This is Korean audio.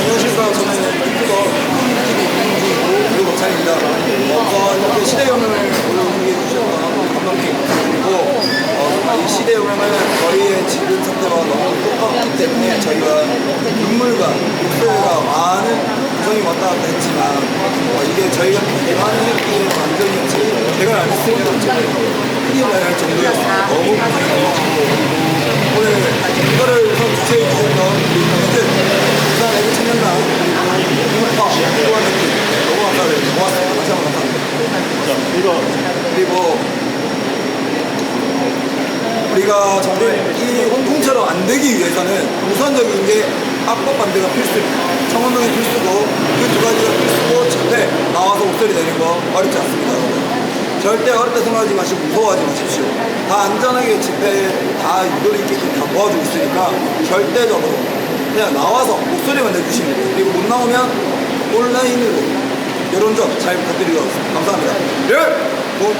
안녕하십니까. 저는 유튜버 TV 그리고 박찬입니다. 어, 이렇게 시대 영향을 올려주게 해주셔서 감독님 감사드리고 어, 이 시대 영향은 저희의 지금 상태와 너무 똑같기 때문에 저희가 눈물과 목소리가 많은 구성이 왔다 갔다 했지만 어, 이게 저희가 대만을 했기에 완전히 대걸 안 했으면 정말 큰일 날 정도였습니다. 너무 고생해가지고 오늘 이거를 우선 주최해 주셨던 우리 이들 부산 애국 청년단 그리고 유파 교환님들 너무 감사드립니다. 고맙습니다. 다시 한번 감사합니다. 이거 그리고 우리가 정말 이 홍콩처럼 안 되기 위해서는 우선적인 게 악법 반대가 필수입니다. 청원동이 필수고 그 두 가지가 필수고 절대 나와서 목소리 내는 거 어렵지 않습니다. 여러분. 절대 어렵다 생각하지 마시고 무서워하지 마십시오. 다 안전하게 집회 다 유도리 있게 다 도와주고 있으니까 절대적으로 그냥 나와서 목소리만 내주시면 돼요. 그리고 못 나오면 온라인으로 이런 점 잘 부탁드리겠습니다. 감사합니다. 예! 뭐.